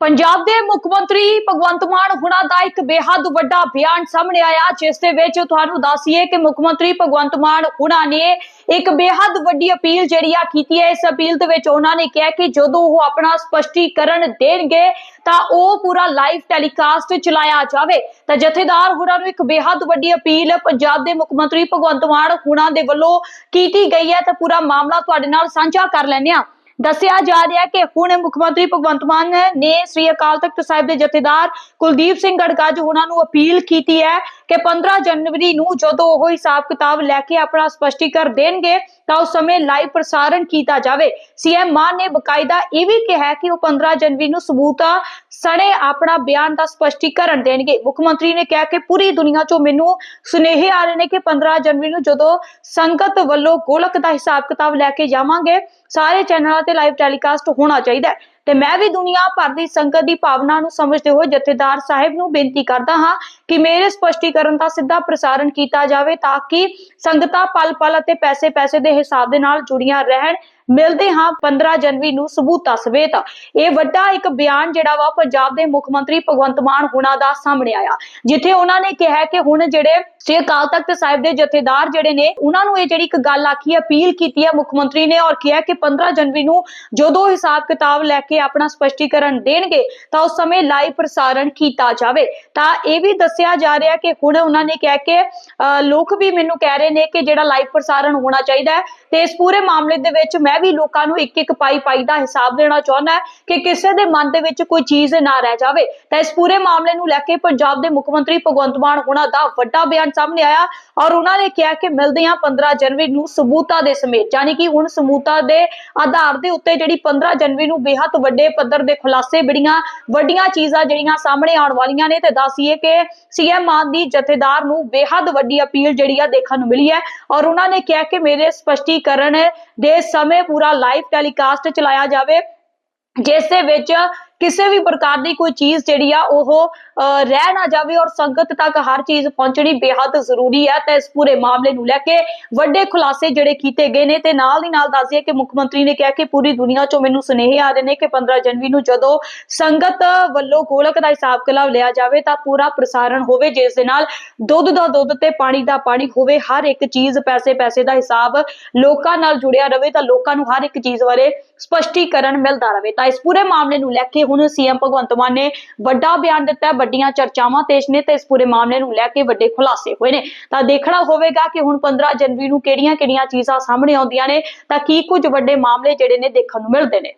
ਪੰਜਾਬ ਦੇ ਮੁੱਖ ਮੰਤਰੀ ਭਗਵੰਤ ਮਾਨ ਹੁਣਾਂ ਦਾ ਇੱਕ ਬੇਹੱਦ ਵੱਡਾ ਬਿਆਨ ਸਾਹਮਣੇ ਆਇਆ, ਜਿਸ ਦੇ ਵਿੱਚ ਤੁਹਾਨੂੰ ਦੱਸੀਏ ਕਿ ਮੁੱਖ ਮੰਤਰੀ ਭਗਵੰਤ ਮਾਨ ਹੁਣਾਂ ਨੇ ਇੱਕ ਬੇਹੱਦ ਵੱਡੀ ਅਪੀਲ ਜਿਹੜੀ ਆ ਕੀਤੀ ਹੈ। ਇਸ ਅਪੀਲ ਦੇ ਵਿੱਚ ਉਹਨਾਂ ਨੇ ਕਿਹਾ ਕਿ ਜਦੋਂ ਉਹ ਆਪਣਾ ਸਪਸ਼ਟੀਕਰਨ ਦੇਣਗੇ ਤਾਂ ਉਹ ਪੂਰਾ ਲਾਈਵ ਟੈਲੀਕਾਸਟ ਚਲਾਇਆ ਜਾਵੇ। ਤਾਂ ਜਥੇਦਾਰ ਹੁਣਾਂ ਨੂੰ ਇੱਕ ਬੇਹੱਦ ਵੱਡੀ ਅਪੀਲ ਪੰਜਾਬ ਦੇ ਮੁੱਖ ਮੰਤਰੀ ਭਗਵੰਤ ਮਾਨ ਹੁਣਾਂ ਦੇ ਵੱਲੋਂ ਕੀਤੀ ਗਈ ਹੈ। ਤਾਂ ਪੂਰਾ ਮਾਮਲਾ ਤੁਹਾਡੇ ਨਾਲ ਸਾਂਝਾ ਕਰ ਲੈਂਦੇ ਹਾਂ। ਦੱਸਿਆ ਜਾ ਰਿਹਾ ਕਿ ਹੁਣ ਮੁੱਖ ਮੰਤਰੀ ਭਗਵੰਤ ਮਾਨ ਨੇ ਸ੍ਰੀ ਅਕਾਲ ਤਖਤ ਸਾਹਿਬ ਦੇ ਜਥੇਦਾਰ ਕੁਲਦੀਪ ਸਿੰਘ ਗੜਗੱਜ ਉਹਨਾਂ ਨੂੰ ਅਪੀਲ ਕੀਤੀ ਹੈ ਕਿ 15 ਜਨਵਰੀ ਨੂੰ ਜਦੋਂ ਉਹ ਹਿਸਾਬ ਕਿਤਾਬ ਲੈ ਕੇ ਆਪਣਾ ਸਪਸ਼ਟੀਕਰਨ ਦੇਣਗੇ ਤਾਂ ਉਸ ਸਮੇਂ ਲਾਈਵ ਪ੍ਰਸਾਰਣ ਕੀਤਾ ਜਾਵੇ। ਸੀਐਮ ਮਾਨ ਨੇ ਬਕਾਇਦਾ ਇਹ ਵੀ ਕਿਹਾ ਕਿ ਉਹ 15 ਜਨਵਰੀ ਨੂੰ ਸਬੂਤਾਂ ਸਣੇ ਆਪਣਾ ਬਿਆਨ ਦਾ ਸਪਸ਼ਟੀਕਰਨ ਦੇਣਗੇ। ਮੁੱਖ ਮੰਤਰੀ ਨੇ ਕਿਹਾ ਕਿ ਪੂਰੀ ਦੁਨੀਆ 'ਚੋਂ ਮੈਨੂੰ ਸੁਨੇਹੇ ਆ ਰਹੇ ਨੇ ਕਿ 15 ਜਨਵਰੀ ਨੂੰ ਜਦੋਂ ਸੰਗਤ ਵੱਲੋਂ ਗੋਲਕ ਦਾ ਹਿਸਾਬ ਕਿਤਾਬ ਲੈ ਕੇ ਜਾਵਾਂਗੇ, ਸਾਰੇ ਚੈਨਲਾਂ ਤੇ ਲਾਈਵ ਟੈਲੀਕਾਸਟ ਹੋਣਾ ਚਾਹੀਦਾ ਹੈ। ਤੇ ਮੈਂ ਵੀ ਦੁਨੀਆ ਭਰ ਦੀ ਸੰਗਤ ਦੀ ਭਾਵਨਾ ਨੂੰ ਸਮਝਦੇ ਹੋਏ ਜਥੇਦਾਰ ਸਾਹਿਬ ਨੂੰ ਬੇਨਤੀ ਕਰਦਾ ਹਾਂ ਕਿ ਮੇਰੇ ਸਪਸ਼ਟੀਕਰਨ ਦਾ ਸਿੱਧਾ ਪ੍ਰਸਾਰਣ ਕੀਤਾ ਜਾਵੇ ਤਾਂ ਕਿ ਸੰਗਤਾਂ ਪਲ ਪਲ ਅਤੇ ਪੈਸੇ ਪੈਸੇ ਦੇ ਹਿਸਾਬ ਦੇ ਨਾਲ ਜੁੜੀਆਂ ਰਹਿਣ। ਮਿਲਦੇ ਹਾਂ 15 ਜਨਵਰੀ ਨੂੰ ਸਬੂਤਾਂ ਸਵੇਤ ਇਹ ਵੱਡਾ ਇੱਕ ਬਿਆਨ ਜਿਹੜਾ ਵਾ ਪੰਜਾਬ ਦੇ ਮੁੱਖ ਮੰਤਰੀ ਭਗਵੰਤ ਮਾਨ ਹੁਣਾਂ ਦਾ ਸਾਹਮਣੇ ਆਇਆ। ਜਿੱਥੇ ਉਹਨਾਂ ਨੇ ਕਿਹਾ ਕਿ ਹੁਣ ਜਿਹੜੇ ਸ੍ਰੀ ਅਕਾਲ ਤਖਤ ਸਾਹਿਬ ਦੇ ਜਥੇਦਾਰ ਜਿਹੜੇ ਨੇ ਉਹਨਾਂ ਨੂੰ ਇਹ ਜਿਹੜੀ ਇੱਕ ਗੱਲ ਆਖੀ ਅਪੀਲ ਕੀਤੀ ਹੈ ਮੁੱਖ ਮੰਤਰੀ ਨੇ ਔਰ ਕਿਹਾ ਕਿ 15 ਜਨਵਰੀ ਨੂੰ ਜਦੋਂ ਹਿਸਾਬ ਕਿਤਾਬ ਲੈ ਕੇ ਆਪਣਾ ਸਪਸ਼ਟੀਕਰਨ ਦੇਣਗੇ ਤਾਂ ਉਸ ਸਮੇਂ ਲਾਈਵ ਪ੍ਰਸਾਰਣ ਕੀਤਾ ਜਾਵੇ। ਤਾਂ ਇਹ ਵੀ ਦੱਸਿਆ ਜਾ ਰਿਹਾ ਕਿ ਹੁਣ ਉਹਨਾਂ ਨੇ ਕਿਹਾ ਕਿ ਅਹ, ਲੋਕ ਵੀ ਮੈਨੂੰ ਕਹਿ ਰਹੇ ਨੇ ਕਿ ਜਿਹੜਾ ਲਾਈਵ ਪ੍ਰਸਾਰਣ ਹੋਣਾ ਚਾਹੀਦਾ ਹੈ ਤੇ ਇਸ ਪੂਰੇ ਮਾਮਲੇ ਦੇ ਵਿੱਚ ਮੈਂ ਵੀ ਲੋਕਾਂ ਨੂੰ ਇੱਕ ਇੱਕ ਪਾਈ ਪਾਈ ਦਾ ਹਿਸਾਬ ਦੇਣਾ ਚਾਹੁੰਦਾ ਕਿ ਕਿਸੇ ਦੇ ਮਨ ਦੇ ਵਿੱਚ ਕੋਈ ਚੀਜ਼ ਨਾ ਰਹਿ ਜਾਵੇ। ਤਾਂ ਇਸ ਪੂਰੇ ਮਾਮਲੇ ਨੂੰ ਲੈ ਕੇ ਪੰਜਾਬ ਦੇ ਮੁੱਖ ਮੰਤਰੀ ਭਗਵੰਤ ਮਾਨ ਉਹਨਾਂ ਦਾ ਵੱਡਾ ਬਿਆਨ ਸਾਹਮਣੇ ਆਇਆ ਔਰ ਉਹਨਾਂ ਨੇ ਕਿਹਾ ਕਿ ਮਿਲਦੇ ਹਾਂ 15 ਜਨਵਰੀ ਨੂੰ ਸਬੂਤਾਂ ਦੇ ਸਮੇਤ, ਯਾਨੀ ਕਿ ਹੁਣ ਸਬੂਤਾਂ ਦੇ ਆਧਾਰ ਦੇ ਉੱਤੇ ਜਿਹੜੀ 15 ਜਨਵਰੀ ਨੂੰ ਬੇਹੱਦ ਵੱਡੇ ਪੱਧਰ ਦੇ ਖੁਲਾਸੇ ਬੜੀਆਂ ਵੱਡੀਆਂ ਚੀਜ਼ਾਂ ਜਿਹੜੀਆਂ ਸਾਹਮਣੇ ਆਉਣ ਵਾਲੀਆਂ ਨੇ ਤੇ ਦੱਸੀਏ ਕਿ ਸੀਐਮ ਮਾਨ ਦੀ ਜਥੇਦਾਰ ਨੂੰ ਬੇਹੱਦ ਵੱਡੀ ਅਪੀਲ ਜਿਹੜੀ ਆ ਦੇਖਣ ਨੂੰ ਮਿਲੀ ਹੈ ਔਰ ਉਹਨਾਂ ਨੇ ਕਿਹਾ ਕਿ ਮੇਰੇ ਸਪਸ਼ਟੀਕਰਨ ਦੇ ਸਮੇਂ ਪੂਰਾ ਲਾਈਵ ਟੈਲੀਕਾਸਟ ਚਲਾਇਆ ਜਾਵੇ ਜਿਸ ਦੇ ਵਿੱਚ ਕਿਸੇ ਵੀ ਪ੍ਰਕਾਰ ਦੀ ਕੋਈ ਚੀਜ਼ ਜਿਹੜੀ ਆ, ਉਹ ਰਹਿ ਨਾ ਜਾਵੇ ਔਰ ਸੰਗਤ ਤੱਕ ਹਰ ਚੀਜ਼ ਪਹੁੰਚਣੀ ਬੇਹੱਦ ਜ਼ਰੂਰੀ ਹੈ। ਤੇ ਇਸ ਪੂਰੇ ਮਾਮਲੇ ਨੂੰ ਲੈ ਕੇ ਵੱਡੇ ਖੁਲਾਸੇ ਜਿਹੜੇ ਕੀਤੇ ਗਏ ਨੇ ਤੇ ਨਾਲ ਦੀ ਨਾਲ ਦੱਸਿਆ ਕਿ ਮੁੱਖ ਮੰਤਰੀ ਨੇ ਕਿਹਾ ਕਿ ਪੂਰੀ ਦੁਨੀਆ 'ਚੋਂ ਮੈਨੂੰ ਸੁਨੇਹੇ ਆ ਰਹੇ ਨੇ ਕਿ 15 ਜਨਵਰੀ ਨੂੰ ਜਦੋਂ ਸੰਗਤ ਵੱਲੋਂ ਗੋਲਕ ਦਾ ਹਿਸਾਬ ਕਿਤਾਬ ਲਿਆ ਜਾਵੇ ਤਾਂ ਪੂਰਾ ਪ੍ਰਸਾਰਣ ਹੋਵੇ, ਜਿਸ ਦੇ ਨਾਲ ਦੁੱਧ ਦਾ ਦੁੱਧ ਤੇ ਪਾਣੀ ਦਾ ਪਾਣੀ ਹੋਵੇ, ਹਰ ਇੱਕ ਚੀਜ਼ ਪੈਸੇ ਪੈਸੇ ਦਾ ਹਿਸਾਬ ਲੋਕਾਂ ਨਾਲ ਜੁੜਿਆ ਰਵੇ ਤਾਂ ਲੋਕਾਂ ਨੂੰ ਹਰ ਇੱਕ ਚੀਜ਼ ਬਾਰੇ ਸਪਸ਼ਟੀਕਰਨ ਮਿਲਦਾ ਰਹੇ। ਤਾਂ ਇਸ ਪੂਰੇ ਮਾਮਲੇ ਨੂੰ ਲੈ ਕੇ ਹੁਣ ਸੀਐਮ ਭਗਵੰਤ ਮਾਨ ਨੇ ਵੱਡਾ ਬਿਆਨ ਦਿੱਤਾ ਵੱਡੀਆਂ ਚਰਚਾਵਾਂ ਤੇਜ ਨੇ ਤੇ ਇਸ ਪੂਰੇ ਮਾਮਲੇ ਨੂੰ ਲੈ ਕੇ ਵੱਡੇ ਖੁਲਾਸੇ ਹੋਏ ਨੇ। ਤਾਂ ਦੇਖਣਾ ਹੋਵੇਗਾ ਕਿ ਹੁਣ 15 ਜਨਵਰੀ ਨੂੰ ਕਿਹੜੀਆਂ-ਕਿਹੜੀਆਂ ਚੀਜ਼ਾਂ ਸਾਹਮਣੇ ਆਉਂਦੀਆਂ ਨੇ, ਤਾਂ ਕੀ ਕੁਝ ਵੱਡੇ ਮਾਮਲੇ ਜਿਹੜੇ ਨੇ ਦੇਖਣ ਨੂੰ ਮਿਲਦੇ ਨੇ।